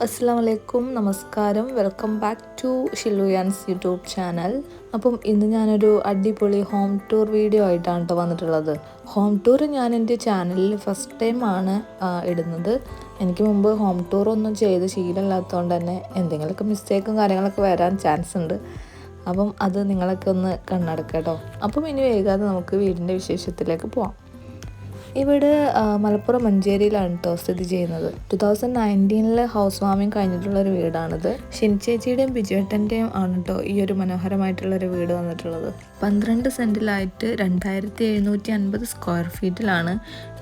Hello അസ്സാം വലൈക്കും നമസ്കാരം. വെൽക്കം ബാക്ക് ടു ഷിലുയാൻസ് യൂട്യൂബ് ചാനൽ. അപ്പം ഇന്ന് ഞാനൊരു അടിപൊളി ഹോം ടൂർ വീഡിയോ ആയിട്ടാണ് കേട്ടോ വന്നിട്ടുള്ളത്. ഹോം ടൂർ ഞാൻ എന്റെ ചാനലിൽ ഫസ്റ്റ് ടൈം ആണ് ഇടുന്നത്. എനിക്ക് മുമ്പ് ഹോം ടൂർ ഒന്നും ചെയ്ത് ശീലമില്ലാത്തതുകൊണ്ട് തന്നെ എന്തെങ്കിലുമൊക്കെ മിസ്റ്റേക്കും കാര്യങ്ങളൊക്കെ വരാൻ ചാൻസ് ഉണ്ട്. അപ്പം അത് നിങ്ങളൊക്കെ ഒന്ന് കണ്ണടക്കാം കേട്ടോ അപ്പം ഇനി വേഗാതെ നമുക്ക് വീടിന്റെ വിശേഷത്തിലേക്ക് പോവാം. ഇവിടെ മലപ്പുറം മഞ്ചേരിയിലാണ് കേട്ടോ സ്ഥിതി ചെയ്യുന്നത്. ടു തൗസൻഡ് നയന്റീനിൽ ഹൗസ് വാമിങ് കഴിഞ്ഞിട്ടുള്ള ഒരു വീടാണിത്. ഷിൻചേച്ചിയുടെയും ബിജുവേട്ടന്റെയും ആണ് കേട്ടോ ഈ ഒരു മനോഹരമായിട്ടുള്ള ഒരു വീട് വന്നിട്ടുള്ളത്. പന്ത്രണ്ട് സെന്റിലായിട്ട് രണ്ടായിരത്തി എഴുന്നൂറ്റി അൻപത് സ്ക്വയർ ഫീറ്റിലാണ്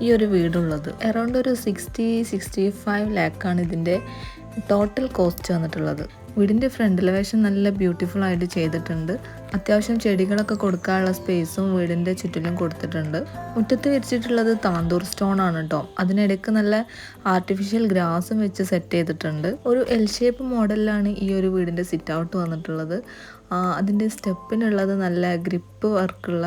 ഈ ഒരു വീടുള്ളത്. അറൗണ്ട് ഒരു സിക്സ്റ്റി സിക്സ്റ്റി ഫൈവ് ലാക്കാണ് ഇതിന്റെ ടോട്ടൽ കോസ്റ്റ് വന്നിട്ടുള്ളത് വീടിന്റെ ഫ്രണ്ട് ലവേഷൻ നല്ല ബ്യൂട്ടിഫുൾ ആയിട്ട് ചെയ്തിട്ടുണ്ട്. അത്യാവശ്യം ചെടികളൊക്കെ കൊടുക്കാനുള്ള സ്പേസും വീടിന്റെ ചുറ്റിലും കൊടുത്തിട്ടുണ്ട്. മുറ്റത്ത് വിരിച്ചിട്ടുള്ളത് താന്തൂർ സ്റ്റോൺ ആണ് കേട്ടോ അതിനിടയ്ക്ക് നല്ല ആർട്ടിഫിഷ്യൽ ഗ്രാസും വെച്ച് സെറ്റ് ചെയ്തിട്ടുണ്ട്. ഒരു എൽ ഷേപ്പ് മോഡലിലാണ് ഈ ഒരു വീടിന്റെ സിറ്റ് ഔട്ട് വന്നിട്ടുള്ളത്. അതിന്റെ സ്റ്റെപ്പിനുള്ളത് നല്ല ഗ്രിപ്പ് വർക്കുള്ള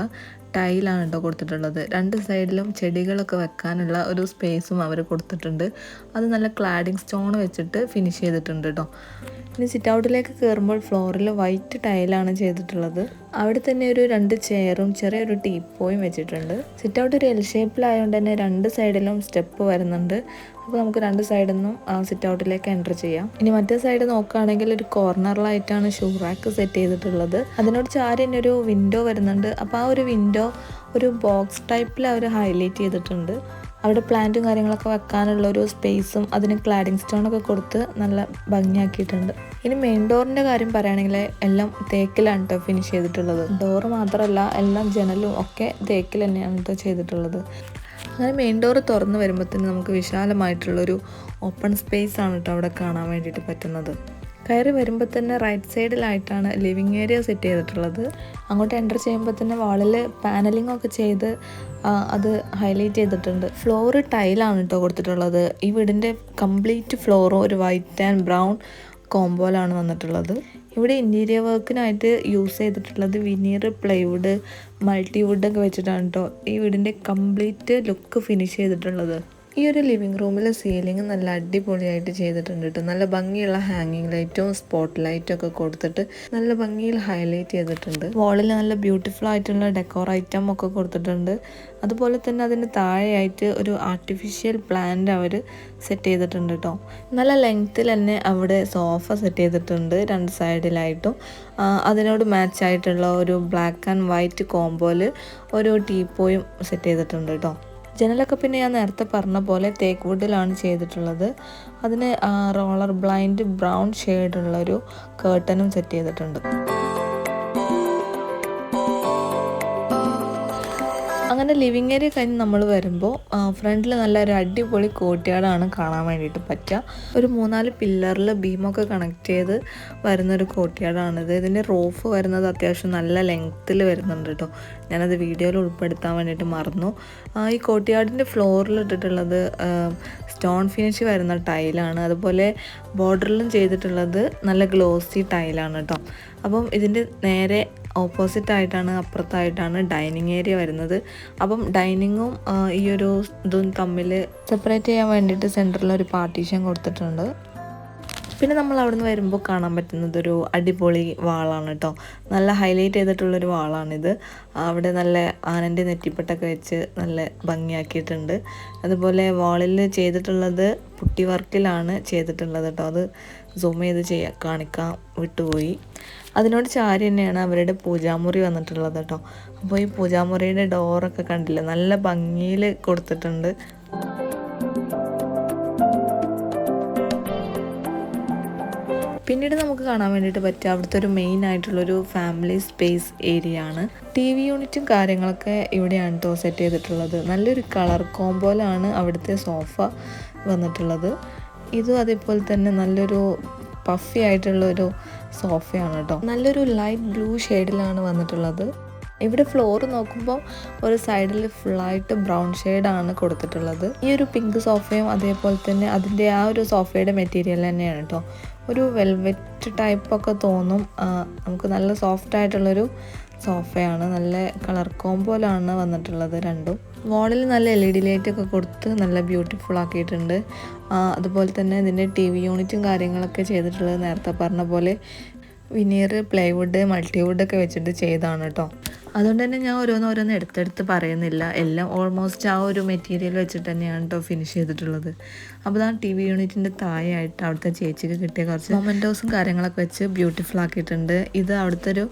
ടൈലാണ് കേട്ടോ കൊടുത്തിട്ടുള്ളത്. രണ്ട് സൈഡിലും ചെടികളൊക്കെ വെക്കാനുള്ള ഒരു സ്പേസും അവർ കൊടുത്തിട്ടുണ്ട്. അത് നല്ല ക്ലാഡിങ് സ്റ്റോൺ വെച്ചിട്ട് ഫിനിഷ് ചെയ്തിട്ടുണ്ട് കേട്ടോ ഇനി സിറ്റ് ഔട്ടിലേക്ക് കയറുമ്പോൾ ഫ്ലോറിൽ വൈറ്റ് ടൈലാണ് ചെയ്തിട്ടുള്ളത്. അവിടെ തന്നെ ഒരു രണ്ട് ചെയറും ചെറിയൊരു ടീപ്പോയും വെച്ചിട്ടുണ്ട്. സിറ്റ് ഔട്ട് ഒരു എൽ ഷേപ്പിലായതുകൊണ്ട് തന്നെ രണ്ട് സൈഡിലും സ്റ്റെപ്പ് വരുന്നുണ്ട്. അപ്പോൾ നമുക്ക് രണ്ട് സൈഡിൽ നിന്നും ആ സിറ്റ് ഔട്ടിലേക്ക് എന്റർ ചെയ്യാം. ഇനി മറ്റേ സൈഡ് നോക്കുകയാണെങ്കിൽ ഒരു കോർണറിലായിട്ടാണ് ഷൂ റാക്ക് സെറ്റ് ചെയ്തിട്ടുള്ളത്. അതിനോട് ചാരി തന്നെ ഒരു വിൻഡോ വരുന്നുണ്ട്. അപ്പോൾ ആ ഒരു വിൻഡോ ഒരു ബോക്സ് ടൈപ്പിൽ അവർ ഹൈലൈറ്റ് ചെയ്തിട്ടുണ്ട്. അവിടെ പ്ലാന്റും കാര്യങ്ങളൊക്കെ വെക്കാനുള്ള ഒരു സ്പേസും അതിന് ക്ലാഡിങ് സ്റ്റോണൊക്കെ കൊടുത്ത് നല്ല ഭംഗിയാക്കിയിട്ടുണ്ട്. ഇനി മെയിൻ ഡോറിന്റെ കാര്യം പറയുകയാണെങ്കിൽ എല്ലാം തേക്കിലാണ് കേട്ടോ ഫിനിഷ് ചെയ്തിട്ടുള്ളത്. ഡോറ് മാത്രമല്ല എല്ലാം ജനലും ഒക്കെ തേക്കിൽ തന്നെയാണ് കേട്ടോ ചെയ്തിട്ടുള്ളത്. അങ്ങനെ മെയിൻ ഡോറ് തുറന്ന് വരുമ്പോഴത്തേന് നമുക്ക് വിശാലമായിട്ടുള്ളൊരു ഓപ്പൺ സ്പേസ് ആണ് കേട്ടോ അവിടെ കാണാൻ വേണ്ടിയിട്ട് പറ്റുന്നത്. കയറി വരുമ്പോൾ തന്നെ റൈറ്റ് സൈഡിലായിട്ടാണ് ലിവിങ് ഏരിയ സെറ്റ് ചെയ്തിട്ടുള്ളത്. അങ്ങോട്ട് എന്റർ ചെയ്യുമ്പോൾ തന്നെ വാളിൽ പാനലിംഗ് ഒക്കെ ചെയ്ത് അത് ഹൈലൈറ്റ് ചെയ്തിട്ടുണ്ട്. ഫ്ലോർ ടൈലാണ് കേട്ടോ കൊടുത്തിട്ടുള്ളത്. ഈ വീടിന്റെ കംപ്ലീറ്റ് ഫ്ലോറും ഒരു വൈറ്റ് ആൻഡ് ബ്രൗൺ കോംബോയിലാണ് വന്നിട്ടുള്ളത്. ഇവിടെ ഇന്റീരിയർ വർക്കിനായിട്ട് യൂസ് ചെയ്തിട്ടുള്ളത് വിനീർ പ്ലൈവുഡ് മൾട്ടിവുഡ് ഒക്കെ വെച്ചിട്ടാണ് കേട്ടോ ഈ വീടിന്റെ കംപ്ലീറ്റ് ലുക്ക് ഫിനിഷ് ചെയ്തിട്ടുള്ളത്. ഈ ഒരു ലിവിങ് റൂമിലെ സീലിംഗ് നല്ല അടിപൊളിയായിട്ട് ചെയ്തിട്ടുണ്ട് കേട്ടോ നല്ല ഭംഗിയുള്ള ഹാങ്ങിങ് ലൈറ്റും സ്പോട്ട് ലൈറ്റും ഒക്കെ കൊടുത്തിട്ട് നല്ല ഭംഗിയിൽ ഹൈലൈറ്റ് ചെയ്തിട്ടുണ്ട്. വാളിൽ നല്ല ബ്യൂട്ടിഫുൾ ആയിട്ടുള്ള ഡെക്കോർ ഐറ്റം ഒക്കെ കൊടുത്തിട്ടുണ്ട്. അതുപോലെ തന്നെ അതിന് താഴെയായിട്ട് ഒരു ആർട്ടിഫിഷ്യൽ പ്ലാന്റ് അവർ സെറ്റ് ചെയ്തിട്ടുണ്ട് കേട്ടോ നല്ല ലെങ്ത്തിൽ തന്നെ അവിടെ സോഫ സെറ്റ് ചെയ്തിട്ടുണ്ട് രണ്ട് സൈഡിലായിട്ടും അതിനോട് മാച്ച് ആയിട്ടുള്ള ഒരു ബ്ലാക്ക് ആൻഡ് വൈറ്റ് കോംബോയിൽ ഒരു ടീപ്പോയും സെറ്റ് ചെയ്തിട്ടുണ്ട് കേട്ടോ ജനലൊക്കെ പിന്നെ ഞാൻ നേരത്തെ പറഞ്ഞ പോലെ തേക്ക് വുഡിലാണ് ചെയ്തിട്ടുള്ളത്. അതിന് റോളർ ബ്ലൈൻഡ് ബ്രൗൺ ഷെയ്ഡുള്ളൊരു കേർട്ടനും സെറ്റ് ചെയ്തിട്ടുണ്ട്. അങ്ങനെ ലിവിങ് ഏരിയ കഴിഞ്ഞ് നമ്മൾ വരുമ്പോൾ ഫ്രണ്ടിൽ നല്ല ഒരു അടിപൊളി കോട്ട്യാർഡാണ് കാണാൻ വേണ്ടിയിട്ട് പറ്റുക ഒരു മൂന്നാൽ പില്ലറിൽ ബീമൊക്കെ കണക്ട് ചെയ്ത് വരുന്നൊരു കോട്ട്യാർഡാണിത് ഇതിന്റെ റോഫ് വരുന്നത് അത്യാവശ്യം നല്ല ലെങ്ത്തിൽ വരുന്നുണ്ട് കേട്ടോ ഞാനത് വീഡിയോയിൽ ഉൾപ്പെടുത്താൻ വേണ്ടിയിട്ട് മറന്നു. ഈ കോട്ട്യാർഡിന്റെ ഫ്ലോറിൽ ഇട്ടിട്ടുള്ളത് സ്റ്റോൺ ഫിനിഷ് വരുന്ന ടൈലാണ് അതുപോലെ ബോർഡറിലും ചെയ്തിട്ടുള്ളത് നല്ല ഗ്ലോസി ടൈലാണ് കേട്ടോ അപ്പം ഇതിന്റെ നേരെ ഓപ്പോസിറ്റ് ആയിട്ടാണ് അപ്പുറത്തായിട്ടാണ് ഡൈനിങ് ഏരിയ വരുന്നത്. അപ്പം ഡൈനിങ്ങും ഈ ഒരു ഇതും തമ്മിൽ സെപ്പറേറ്റ് ചെയ്യാൻ വേണ്ടിയിട്ട് സെന്ററിൽ ഒരു പാർട്ടീഷൻ കൊടുത്തിട്ടുണ്ട്. പിന്നെ നമ്മൾ അവിടെ നിന്ന് വരുമ്പോൾ കാണാൻ പറ്റുന്നത് ഒരു അടിപൊളി വാളാണ് കേട്ടോ. നല്ല ഹൈലൈറ്റ് ചെയ്തിട്ടുള്ളൊരു വാളാണിത്. അവിടെ നല്ല ആനന്റെ നെറ്റിപ്പട്ടൊക്കെ വെച്ച് നല്ല ഭംഗിയാക്കിയിട്ടുണ്ട്. അതുപോലെ വാളിൽ ചെയ്തിട്ടുള്ളത് പുട്ടി വർക്കിലാണ് ചെയ്തിട്ടുള്ളത് കേട്ടോ. അത് സൂം ചെയ്ത് ചെയ്യാം കാണിക്കാൻ വിട്ടുപോയി. അതിനോട് ചാരി തന്നെയാണ് അവരുടെ പൂജാമുറി വന്നിട്ടുള്ളത് കേട്ടോ. അപ്പോൾ ഈ പൂജാമുറിയുടെ ഡോറൊക്കെ കണ്ടില്ലേ? നല്ല ഭംഗിയിൽ കൊടുത്തിട്ടുണ്ട്. പിന്നീട് നമുക്ക് കാണാൻ വേണ്ടിയിട്ട് പറ്റിയ അവിടുത്തെ ഒരു മെയിൻ ആയിട്ടുള്ളൊരു ഫാമിലി സ്പേസ് ഏരിയ ആണ്. ടി വി യൂണിറ്റും കാര്യങ്ങളൊക്കെ ഇവിടെയാണ് കേട്ടോ സെറ്റ് ചെയ്തിട്ടുള്ളത്. നല്ലൊരു കളർ കോമ്പോയിലാണ് അവിടുത്തെ സോഫ വന്നിട്ടുള്ളത്. ഇതും അതേപോലെ തന്നെ നല്ലൊരു പഫി ആയിട്ടുള്ളൊരു സോഫയാണ് കേട്ടോ. നല്ലൊരു ലൈറ്റ് ബ്ലൂ ഷെയ്ഡിലാണ് വന്നിട്ടുള്ളത്. ഇവിടെ ഫ്ലോർ നോക്കുമ്പോൾ ഒരു സൈഡിൽ ഫുള്ളായിട്ട് ബ്രൗൺ ഷെയ്ഡാണ് കൊടുത്തിട്ടുള്ളത്. ഈ ഒരു പിങ്ക് സോഫയും അതേപോലെ തന്നെ അതിന്റെ ആ ഒരു സോഫയുടെ മെറ്റീരിയൽ തന്നെയാണ് കേട്ടോ. ഒരു വെൽവെറ്റ് ടൈപ്പൊക്കെ തോന്നും. നമുക്ക് നല്ല സോഫ്റ്റ് ആയിട്ടുള്ളൊരു സോഫയാണ്. നല്ല കളർ കോമ്പോലാണ് വന്നിട്ടുള്ളത് രണ്ടും. വാളിൽ നല്ല എൽ ഇ ഡി ലൈറ്റ് ഒക്കെ കൊടുത്ത് നല്ല ബ്യൂട്ടിഫുൾ ആക്കിയിട്ടുണ്ട്. അതുപോലെ തന്നെ ഇതിന്റെ ടി വി യൂണിറ്റും കാര്യങ്ങളൊക്കെ ചെയ്തിട്ടുള്ളത് നേരത്തെ പറഞ്ഞ പോലെ വിനീർ പ്ലൈവുഡ് മൾട്ടിവുഡ് ഒക്കെ വെച്ചിട്ട് ചെയ്താണ് കേട്ടോ അതുകൊണ്ട് തന്നെ ഞാൻ ഓരോന്നോരോന്ന് ഓരോന്ന് എടുത്തെടുത്ത് പറയുന്നില്ല. എല്ലാം ഓൾമോസ്റ്റ് ആ ഒരു മെറ്റീരിയൽ വെച്ചിട്ട് തന്നെയാണ് കേട്ടോ ഫിനിഷ് ചെയ്തിട്ടുള്ളത്. അപ്പോൾ ആ ടി വി യൂണിറ്റിന്റെ താഴെയായിട്ട് അവിടുത്തെ ചേച്ചിക്ക് കിട്ടിയ കുറച്ച് മൊമെന്റോസും കാര്യങ്ങളൊക്കെ വെച്ച് ബ്യൂട്ടിഫുൾ ആക്കിയിട്ടുണ്ട്. ഇത് അവിടുത്തെ ഒരു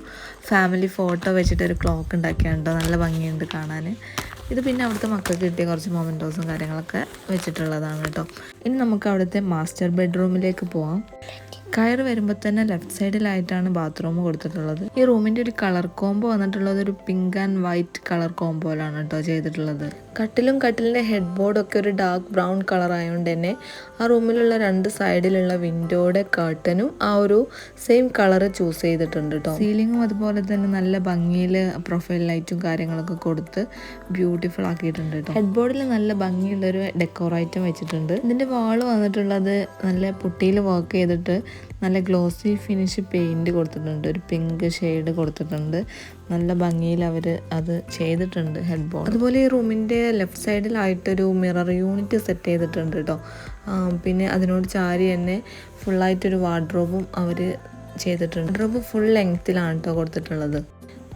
ഫാമിലി ഫോട്ടോ വെച്ചിട്ട് ഒരു ക്ലോക്ക് ഉണ്ടാക്കിയാണ് കേട്ടോ നല്ല ഭംഗിയുണ്ട് കാണാൻ. ഇത് പിന്നെ അവിടുത്തെ മക്കൾക്ക് കിട്ടിയ കുറച്ച് മൊമെന്റോസും കാര്യങ്ങളൊക്കെ വെച്ചിട്ടുള്ളതാണ് കേട്ടോ. ഇനി നമുക്ക് അവിടുത്തെ മാസ്റ്റർ ബെഡ്റൂമിലേക്ക് പോവാം. കയറ് വരുമ്പോൾ തന്നെ ലെഫ്റ്റ് സൈഡിലായിട്ടാണ് ബാത്റൂം കൊടുത്തിട്ടുള്ളത്. ഈ റൂമിന്റെ ഒരു കളർ കോംബോ വന്നിട്ടുള്ളത് ഒരു പിങ്ക് ആൻഡ് വൈറ്റ് കളർ കോംബോയിലാണ് കേട്ടോ ചെയ്തിട്ടുള്ളത്. കട്ടിലും കട്ടിലിന്റെ ഹെഡ് ബോർഡൊക്കെ ഒരു ഡാർക്ക് ബ്രൗൺ കളർ ആയതുകൊണ്ട് തന്നെ ആ റൂമിലുള്ള രണ്ട് സൈഡിലുള്ള വിൻഡോയുടെ കർട്ടനും ആ ഒരു സെയിം കളർ ചൂസ് ചെയ്തിട്ടുണ്ട് കേട്ടോ. സീലിങ്ങും അതുപോലെ തന്നെ നല്ല ഭംഗിയിൽ പ്രൊഫൈൽ ലൈറ്റും കാര്യങ്ങളൊക്കെ കൊടുത്ത് ബ്യൂട്ടിഫുൾ ആക്കിയിട്ടുണ്ട് കേട്ടോ. ഹെഡ് ബോർഡിൽ നല്ല ഭംഗിയുള്ളൊരു ഡെക്കോർ ഐറ്റം വെച്ചിട്ടുണ്ട്. ഇതിന്റെ വാൾ വന്നിട്ടുള്ളത് നല്ല പുട്ടിയിൽ വർക്ക് ചെയ്തിട്ട് നല്ല ഗ്ലോസി ഫിനിഷ് പെയിന്റ് കൊടുത്തിട്ടുണ്ട് ഒരു പിങ്ക് ഷെയ്ഡ് കൊടുത്തിട്ടുണ്ട്. നല്ല ഭംഗിയിൽ അവർ അത് ചെയ്തിട്ടുണ്ട് ഹെഡ് ബോൾ അതുപോലെ ഈ റൂമിന്റെ ലെഫ്റ്റ് സൈഡിലായിട്ടൊരു മിറർ യൂണിറ്റ് സെറ്റ് ചെയ്തിട്ടുണ്ട് കേട്ടോ പിന്നെ അതിനോട് ചാരി തന്നെ ഫുള്ളായിട്ടൊരു വാർഡ്രോബും അവർ ചെയ്തിട്ടുണ്ട്. വാർഡ്രോബ് ഫുൾ ലെങ്ത്തിലാണ് കേട്ടോ കൊടുത്തിട്ടുള്ളത്.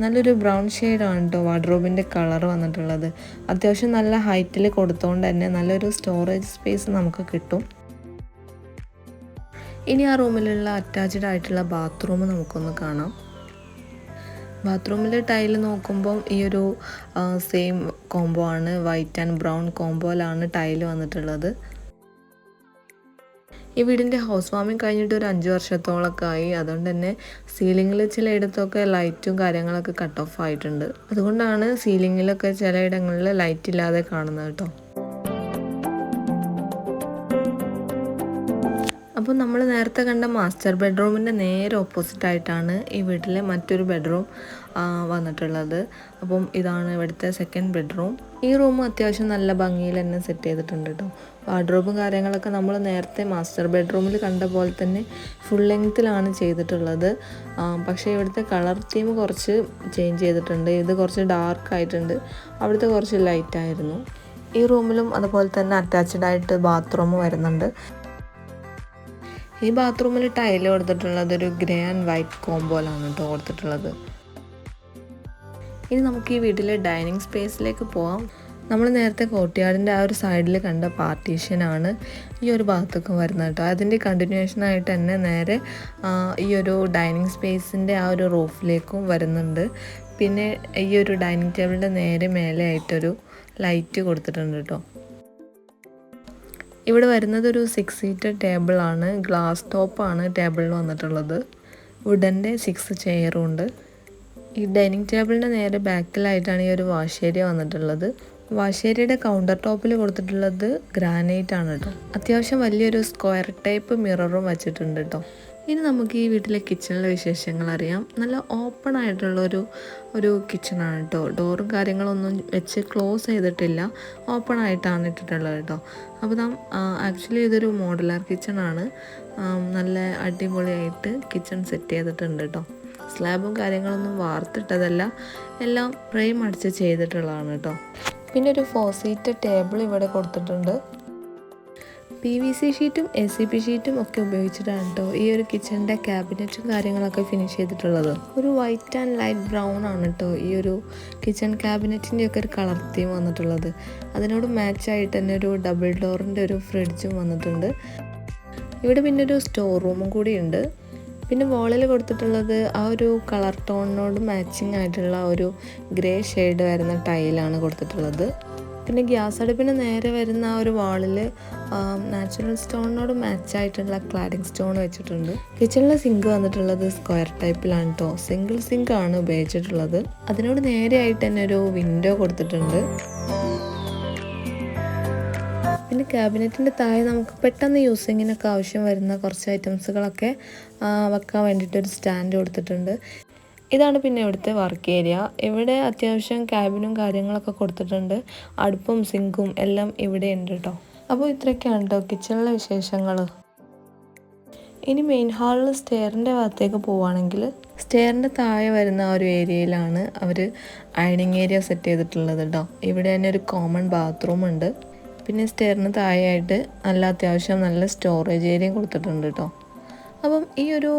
നല്ലൊരു ബ്രൗൺ ഷെയ്ഡാണ് കേട്ടോ വാർഡ്രോബിന്റെ കളർ വന്നിട്ടുള്ളത്. അത്യാവശ്യം നല്ല ഹൈറ്റിൽ കൊടുത്തോണ്ട് തന്നെ നല്ലൊരു സ്റ്റോറേജ് സ്പേസ് നമുക്ക് കിട്ടും. ഇനി ആ റൂമിലുള്ള അറ്റാച്ച്ഡ് ആയിട്ടുള്ള ബാത്റൂം നമുക്കൊന്ന് കാണാം. ബാത്റൂമിലെ ടൈൽ നോക്കുമ്പോൾ ഈ ഒരു സെയിം കോംബോ ആണ്. വൈറ്റ് ആൻഡ് ബ്രൗൺ കോംബോയിലാണ് ടൈൽ വന്നിട്ടുള്ളത്. ഈ വീടിന്റെ ഹൗസ് വാമിങ് കഴിഞ്ഞിട്ട് ഒരു അഞ്ച് വർഷത്തോളമൊക്കെ ആയി. അതുകൊണ്ട് തന്നെ സീലിങ്ങിൽ ചിലയിടത്തൊക്കെ ലൈറ്റും കാര്യങ്ങളൊക്കെ കട്ട് ഓഫ് ആയിട്ടുണ്ട്. അതുകൊണ്ടാണ് സീലിങ്ങിലൊക്കെ ചിലയിടങ്ങളിൽ ലൈറ്റ് ഇല്ലാതെ കാണുന്നത് കേട്ടോ. അപ്പോൾ നമ്മൾ നേരത്തെ കണ്ട മാസ്റ്റർ ബെഡ്റൂമിന്റെ നേരെ ഓപ്പോസിറ്റ് ആയിട്ടാണ് ഈ വീട്ടിലെ മറ്റൊരു ബെഡ്റൂം വന്നിട്ടുള്ളത്. അപ്പം ഇതാണ് ഇവിടുത്തെ സെക്കൻഡ് ബെഡ്റൂം ഈ റൂം അത്യാവശ്യം നല്ല ഭംഗിയിൽ തന്നെ സെറ്റ് ചെയ്തിട്ടുണ്ട് കേട്ടോ വാർഡ്രോബും കാര്യങ്ങളൊക്കെ നമ്മൾ നേരത്തെ മാസ്റ്റർ ബെഡ്റൂമിൽ കണ്ട പോലെ തന്നെ ഫുൾ ലെങ്ത്തിലാണ് ചെയ്തിട്ടുള്ളത്. പക്ഷേ ഇവിടുത്തെ കളർ തീം കുറച്ച് ചേഞ്ച് ചെയ്തിട്ടുണ്ട്. ഇത് കുറച്ച് ഡാർക്ക് ആയിട്ടുണ്ട്. അവിടുത്തെ കുറച്ച് ലൈറ്റ് ആയിരുന്നു. ഈ റൂമിലും അതുപോലെ തന്നെ അറ്റാച്ച്ഡ് ആയിട്ട് ബാത്റൂം വരുന്നുണ്ട്. ഈ ബാത്റൂമിൽ ടൈൽ കൊടുത്തിട്ടുള്ളത് ഒരു ഗ്രേ ആൻഡ് വൈറ്റ് കോംബോയിലാണ് കേട്ടോ കൊടുത്തിട്ടുള്ളത്. ഇനി നമുക്ക് ഈ വീട്ടിലെ ഡൈനിങ് സ്പേസിലേക്ക് പോവാം. നമ്മൾ നേരത്തെ കോട്ടിയാടിന്റെ ആ ഒരു സൈഡിൽ കണ്ട പാർട്ടീഷനാണ് ഈ ഒരു ഭാഗത്തൊക്കെ വരുന്നത് കേട്ടോ അതിന്റെ കണ്ടിന്യൂഷൻ ആയിട്ട് തന്നെ നേരെ ഈ ഒരു ഡൈനിങ് സ്പേസിന്റെ ആ ഒരു റൂഫിലേക്കും വരുന്നുണ്ട്. പിന്നെ ഈ ഒരു ഡൈനിങ് ടേബിളിന്റെ നേരെ മേലെ ആയിട്ടൊരു ലൈറ്റ് കൊടുത്തിട്ടുണ്ട് കേട്ടോ ഇവിടെ വരുന്നത് ഒരു സിക്സ് സീറ്റർ ടേബിളാണ് ഗ്ലാസ് ടോപ്പാണ് ടേബിളിൽ വന്നിട്ടുള്ളത്. വുഡന്റെ സിക്സ് ചെയറും ഉണ്ട്. ഈ ഡൈനിങ് ടേബിളിന്റെ നേരെ ബാക്കിലായിട്ടാണ് ഈ ഒരു വാഷ് ഏരിയ വന്നിട്ടുള്ളത്. വാഷ് ഏരിയയുടെ കൗണ്ടർ ടോപ്പിൽ കൊടുത്തിട്ടുള്ളത് ഗ്രാനൈറ്റ് ആണ് കേട്ടോ അത്യാവശ്യം വലിയൊരു സ്ക്വയർ ടൈപ്പ് മിററും വെച്ചിട്ടുണ്ട് കേട്ടോ ഇനി നമുക്ക് ഈ വീട്ടിലെ കിച്ചണിലെ വിശേഷങ്ങൾ അറിയാം നല്ല ഓപ്പൺ ആയിട്ടുള്ള ഒരു ഒരു കിച്ചണാണ് കേട്ടോ ഡോറും കാര്യങ്ങളൊന്നും വെച്ച് ക്ലോസ് ചെയ്തിട്ടില്ല. ഓപ്പൺ ആയിട്ടാണ് ഇട്ടിട്ടുള്ളത് കേട്ടോ അപ്പോൾ നാം ആക്ച്വലി ഇതൊരു മോഡലാർ കിച്ചണാണ് നല്ല അടിപൊളിയായിട്ട് കിച്ചൺ സെറ്റ് ചെയ്തിട്ടുണ്ട് കേട്ടോ സ്ലാബും കാര്യങ്ങളൊന്നും വാർത്തിട്ടതല്ല. എല്ലാം ഫ്രെയിം അടിച്ച് ചെയ്തിട്ടുള്ളതാണ് കേട്ടോ പിന്നെ ഒരു ഫോർ സീറ്റ് ടേബിൾ ഇവിടെ കൊടുത്തിട്ടുണ്ട്. പി വി സി ഷീറ്റും എ സി പി ഷീറ്റും ഒക്കെ ഉപയോഗിച്ചിട്ടാണ് കേട്ടോ ഈ ഒരു കിച്ചണിന്റെ ക്യാബിനറ്റും കാര്യങ്ങളൊക്കെ ഫിനിഷ് ചെയ്തിട്ടുള്ളത്. ഒരു വൈറ്റ് ആൻഡ് ലൈറ്റ് ബ്രൗൺ ആണ് കേട്ടോ ഈ ഒരു കിച്ചൺ ക്യാബിനറ്റിന്റെ ഒക്കെ ഒരു കളർ തീം വന്നിട്ടുള്ളത്. അതിനോട് മാച്ച് ആയിട്ട് തന്നെ ഒരു ഡബിൾ ഡോറിന്റെ ഒരു ഫ്രിഡ്ജും വന്നിട്ടുണ്ട്. ഇവിടെ പിന്നെ ഒരു സ്റ്റോർ റൂമും കൂടി ഉണ്ട്. പിന്നെ വോളിൽ കൊടുത്തിട്ടുള്ളത് ആ ഒരു കളർ ടോണിനോട് മാച്ചിങ് ആയിട്ടുള്ള ഒരു ഗ്രേ ഷെയ്ഡ് വരുന്ന ടൈലാണ് കൊടുത്തിട്ടുള്ളത്. പിന്നെ ഗ്യാസ് അടുപ്പിന് നേരെ വരുന്ന ആ ഒരു വാളിൽ നാച്ചുറൽ സ്റ്റോണിനോട് മാച്ച് ആയിട്ടുള്ള ക്ലാഡിംഗ് സ്റ്റോൺ വെച്ചിട്ടുണ്ട്. കിച്ചണിലെ സിങ്ക് വന്നിട്ടുള്ളത് സ്ക്വയർ ടൈപ്പിലാണ് കേട്ടോ സിംഗിൾ സിങ്ക് ആണ് ഉപയോഗിച്ചിട്ടുള്ളത്. അതിനോട് നേരെയായിട്ട് തന്നെ ഒരു വിൻഡോ കൊടുത്തിട്ടുണ്ട്. പിന്നെ ക്യാബിനറ്റിന്റെ താഴെ നമുക്ക് പെട്ടെന്ന് യൂസിങ്ങിനൊക്കെ ആവശ്യം വരുന്ന കുറച്ച് ഐറ്റംസുകളൊക്കെ വെക്കാൻ വേണ്ടിയിട്ട് ഒരു സ്റ്റാൻഡ് കൊടുത്തിട്ടുണ്ട്. ഇതാണ് പിന്നെ ഇവിടുത്തെ വർക്ക് ഏരിയ ഇവിടെ അത്യാവശ്യം ക്യാബിനും കാര്യങ്ങളൊക്കെ കൊടുത്തിട്ടുണ്ട്. അടുപ്പും സിങ്കും എല്ലാം ഇവിടെ ഉണ്ട് കേട്ടോ അപ്പോൾ ഇത്രയൊക്കെയാണ് കേട്ടോ കിച്ചണിലെ വിശേഷങ്ങൾ ഇനി മെയിൻ ഹാളിൽ സ്റ്റെയറിന്റെ ഭാഗത്തേക്ക് പോവുകയാണെങ്കിൽ സ്റ്റെയറിന്റെ താഴെ വരുന്ന ആ ഒരു ഏരിയയിലാണ് അവർ അയണിങ് ഏരിയ സെറ്റ് ചെയ്തിട്ടുള്ളത് കേട്ടോ ഇവിടെ തന്നെ ഒരു കോമൺ ബാത്റൂം ഉണ്ട്. പിന്നെ സ്റ്റെയറിന് താഴെയായിട്ട് നല്ല അത്യാവശ്യം നല്ല സ്റ്റോറേജ് ഏരിയ കൊടുത്തിട്ടുണ്ട് കേട്ടോ അപ്പം ഈ ഒരു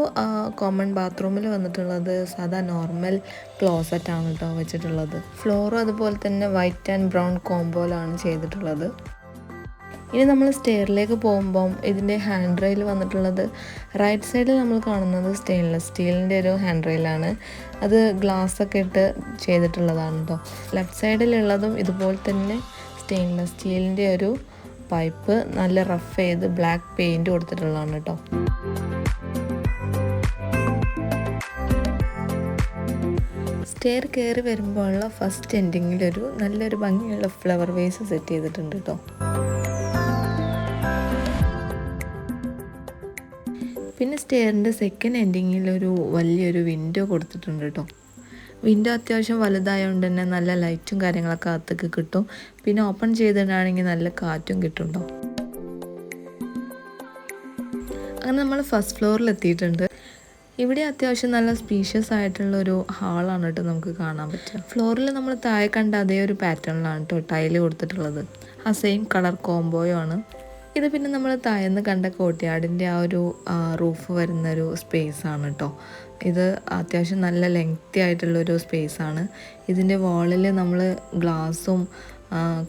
കോമൺ ബാത്റൂമിൽ വന്നിട്ടുള്ളത് സാധാ നോർമൽ ക്ലോസറ്റ് ആണ് കേട്ടോ വെച്ചിട്ടുള്ളത്. ഫ്ലോറും അതുപോലെ തന്നെ വൈറ്റ് ആൻഡ് ബ്രൗൺ കോംബോയിലാണ് ചെയ്തിട്ടുള്ളത്. ഇനി നമ്മൾ സ്റ്റെയറിലേക്ക് പോകുമ്പം ഇതിന്റെ ഹാൻഡ് റെയിൽ വന്നിട്ടുള്ളത് റൈറ്റ് സൈഡിൽ നമ്മൾ കാണുന്നത് സ്റ്റെയിൻലെസ് സ്റ്റീലിന്റെ ഒരു ഹാൻഡ് റെയിലാണ് അത് ഗ്ലാസ് ഒക്കെ ഇട്ട് ചെയ്തിട്ടുള്ളതാണ് കേട്ടോ ലെഫ്റ്റ് സൈഡിലുള്ളതും ഇതുപോലെ തന്നെ സ്റ്റെയിൻലെസ് സ്റ്റീലിന്റെ ഒരു പൈപ്പ് നല്ല റഫ് ചെയ്ത് ബ്ലാക്ക് പെയിന്റ് കൊടുത്തിട്ടുള്ളതാണ് കേട്ടോ സ്റ്റെയർ കയറി വരുമ്പോഴുള്ള ഫസ്റ്റ് എൻഡിങ്ങിലൊരു നല്ലൊരു ഭംഗിയുള്ള ഫ്ലവർ വേസ് സെറ്റ് ചെയ്തിട്ടുണ്ട് കേട്ടോ പിന്നെ സ്റ്റെയറിന്റെ സെക്കൻഡ് എൻഡിങ്ങിൽ ഒരു വലിയൊരു വിൻഡോ കൊടുത്തിട്ടുണ്ട് കേട്ടോ വിൻഡോ അത്യാവശ്യം വലുതായതുകൊണ്ട് തന്നെ നല്ല ലൈറ്റും കാര്യങ്ങളൊക്കെ അകത്തേക്ക് കിട്ടും. പിന്നെ ഓപ്പൺ ചെയ്തിട്ടാണെങ്കിൽ നല്ല കാറ്റും കിട്ടുന്നുണ്ടോ അങ്ങനെ നമ്മൾ ഫസ്റ്റ് ഫ്ലോറിൽ എത്തിയിട്ടുണ്ട്. ഇവിടെ അത്യാവശ്യം നല്ല സ്പീഷ്യസ് ആയിട്ടുള്ള ഒരു ഹാളാണ് കേട്ടോ നമുക്ക് കാണാൻ പറ്റുക. ഫ്ലോറിൽ നമ്മൾ താഴെ കണ്ട അതേ ഒരു പാറ്റേണിലാണ് കേട്ടോ ടൈൽ കൊടുത്തിട്ടുള്ളത്. ആ സെയിം കളർ കോംബോയോ ആണ്. ഇത് പിന്നെ നമ്മൾ താഴെന്ന് കണ്ട കോട്ടയാടിന്റെ ആ ഒരു റൂഫ് വരുന്നൊരു സ്പേസ് ആണ് കേട്ടോ. ഇത് അത്യാവശ്യം നല്ല ലെങ്തി ആയിട്ടുള്ളൊരു സ്പേസ് ആണ്. ഇതിന്റെ വാളിൽ നമ്മൾ ഗ്ലാസും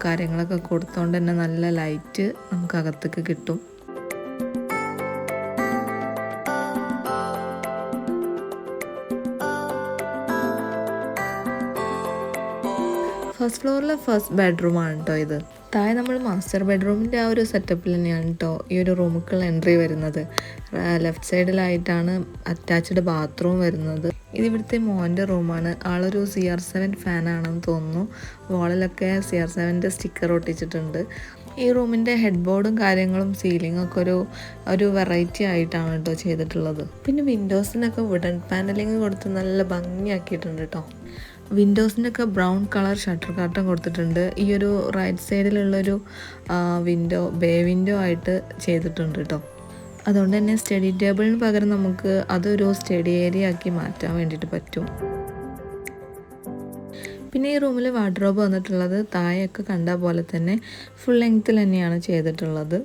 കാര്യങ്ങളൊക്കെ കൊടുത്തോണ്ട് തന്നെ നല്ല ലൈറ്റ് നമുക്ക് അകത്തേക്ക് കിട്ടും. ഫസ്റ്റ് ഫ്ലോറിലെ ഫസ്റ്റ് ബെഡ്റൂമാണ് കേട്ടോ ഇത്. താഴെ നമ്മൾ മാസ്റ്റർ ബെഡ്റൂമിന്റെ ആ ഒരു സെറ്റപ്പിൽ തന്നെയാണ് കേട്ടോ ഈ ഒരു റൂമുക്കുള്ള എൻട്രി വരുന്നത്. ലെഫ്റ്റ് സൈഡിലായിട്ടാണ് അറ്റാച്ച്ഡ് ബാത്റൂം വരുന്നത്. ഇത് ഇവിടുത്തെ മോന്റെ റൂമാണ്. ആളൊരു സി ആർ സെവൻ ഫാനാണെന്ന് തോന്നുന്നു. വാളിലൊക്കെ സി ആർ സെവന്റെ സ്റ്റിക്കർ ഒട്ടിച്ചിട്ടുണ്ട്. ഈ റൂമിന്റെ ഹെഡ് ബോർഡും കാര്യങ്ങളും സീലിംഗ് ഒക്കെ ഒരു ഒരു വെറൈറ്റി ആയിട്ടാണ് കേട്ടോ ചെയ്തിട്ടുള്ളത്. പിന്നെ വിൻഡോസിനൊക്കെ വുഡൻ പാനലിങ് കൊടുത്ത് നല്ല ഭംഗിയാക്കിയിട്ടുണ്ട് കേട്ടോ വിൻഡോസിനൊക്കെ ബ്രൗൺ കളർ ഷട്ടർ കാർട്ടൺ കൊടുത്തിട്ടുണ്ട്. ഈ ഒരു റൈറ്റ് സൈഡിലുള്ളൊരു വിൻഡോ ബേ വിൻഡോ ആയിട്ട് ചെയ്തിട്ടുണ്ട് കേട്ടോ അതുകൊണ്ട് തന്നെ സ്റ്റഡി ടേബിളിന് പകരം നമുക്ക് അതൊരു സ്റ്റഡി ഏരിയ ആക്കി മാറ്റാൻ വേണ്ടിയിട്ട് പറ്റും. പിന്നെ ഈ റൂമിൽ വാർഡ്രോബ് വന്നിട്ടുള്ളത് താഴെയൊക്കെ കണ്ട പോലെ തന്നെ ഫുൾ ലെങ്ത്തിൽ തന്നെയാണ് ചെയ്തിട്ടുള്ളത്.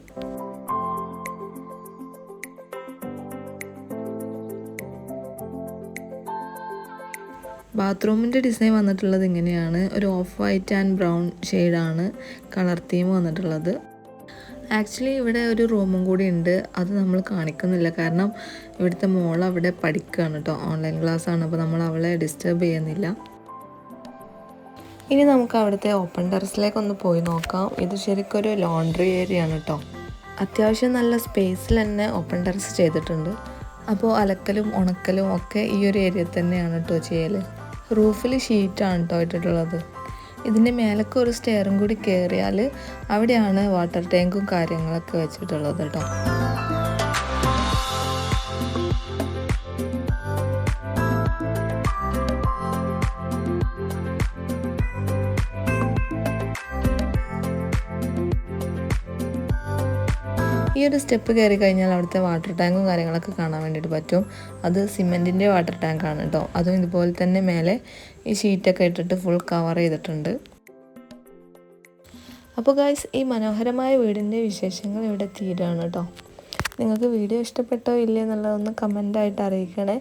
ബാത്റൂമിന്റെ ഡിസൈൻ വന്നിട്ടുള്ളത് ഇങ്ങനെയാണ്. ഒരു ഓഫ് വൈറ്റ് ആൻഡ് ബ്രൗൺ ഷെയ്ഡാണ് കളർ തീം വന്നിട്ടുള്ളത്. ആക്ച്വലി ഇവിടെ ഒരു റൂമും കൂടി ഉണ്ട്. അത് നമ്മൾ കാണിക്കുന്നില്ല. കാരണം ഇവിടുത്തെ മോൾ അവിടെ പഠിക്കുകയാണ് കേട്ടോ. ഓൺലൈൻ ക്ലാസ് ആണ് അപ്പോൾ നമ്മൾ അവളെ ഡിസ്റ്റർബ് ചെയ്യുന്നില്ല. ഇനി നമുക്ക് അവിടുത്തെ ഓപ്പൺ ടെറസിലേക്ക് ഒന്ന് പോയി നോക്കാം. ഇത് ശരിക്കും ഒരു ലോണ്ട്രി ഏരിയ ആണ് കേട്ടോ. അത്യാവശ്യം നല്ല സ്പേസിൽ തന്നെ ഓപ്പൺ ടെറസ് ചെയ്തിട്ടുണ്ട്. അപ്പോൾ അലക്കലും ഉണക്കലും ഒക്കെ ഈ ഒരു ഏരിയ തന്നെയാണ് കേട്ടോ ചെയ്യൽ റൂഫിൽ ഷീറ്റാണ് കേട്ടോ ഇട്ടിട്ടുള്ളത്. ഇതിന്റെ മേലൊക്കെ ഒരു സ്റ്റെയറും കൂടി കയറിയാൽ അവിടെയാണ് വാട്ടർ ടാങ്കും കാര്യങ്ങളൊക്കെ വെച്ചിട്ടുള്ളത് കേട്ടോ ഈ ഒരു സ്റ്റെപ്പ് കയറി കഴിഞ്ഞാൽ അവിടുത്തെ വാട്ടർ ടാങ്കും കാര്യങ്ങളൊക്കെ കാണാൻ വേണ്ടിയിട്ട് പറ്റും. അത് സിമെന്റിന്റെ വാട്ടർ ടാങ്ക് ആണ് കേട്ടോ അതും ഇതുപോലെ തന്നെ മേലെ ഈ ഷീറ്റൊക്കെ ഇട്ടിട്ട് ഫുൾ കവർ ചെയ്തിട്ടുണ്ട്. അപ്പോൾ ഗായ്സ് ഈ മനോഹരമായ വീടിന്റെ വിശേഷങ്ങൾ ഇവിടെ തീരാണ് കേട്ടോ നിങ്ങൾക്ക് വീഡിയോ ഇഷ്ടപ്പെട്ടോ ഇല്ലേ എന്നുള്ളതൊന്ന് കമന്റായിട്ട് അറിയിക്കണേ.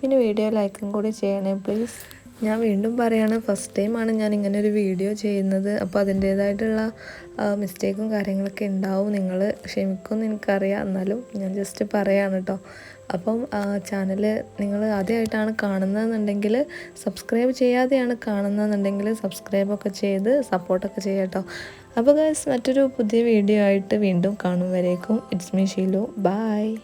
പിന്നെ വീഡിയോ ലൈക്കും കൂടി ചെയ്യണേ പ്ലീസ് ഞാൻ വീണ്ടും പറയാണ് ഫസ്റ്റ് ടൈമാണ് ഞാൻ ഇങ്ങനെ ഒരു വീഡിയോ ചെയ്യുന്നത്. അപ്പോൾ അതിന്റേതായിട്ടുള്ള മിസ്റ്റേക്കും കാര്യങ്ങളൊക്കെ ഉണ്ടാവും. നിങ്ങൾ ക്ഷമിക്കുമെന്ന് എനിക്കറിയാം. എന്നാലും ഞാൻ ജസ്റ്റ് പറയാണ് കേട്ടോ അപ്പം ചാനൽ നിങ്ങൾ ആദ്യമായിട്ടാണ് കാണുന്നതെന്നുണ്ടെങ്കിൽ സബ്സ്ക്രൈബ് ചെയ്യാതെയാണ് കാണുന്നതെന്നുണ്ടെങ്കിൽ സബ്സ്ക്രൈബൊക്കെ ചെയ്ത് സപ്പോർട്ടൊക്കെ ചെയ്യാം കേട്ടോ അപ്പോൾ ഗൈസ് മറ്റൊരു പുതിയ വീഡിയോ ആയിട്ട് വീണ്ടും കാണും വരേക്കും. It's me Sheelu bye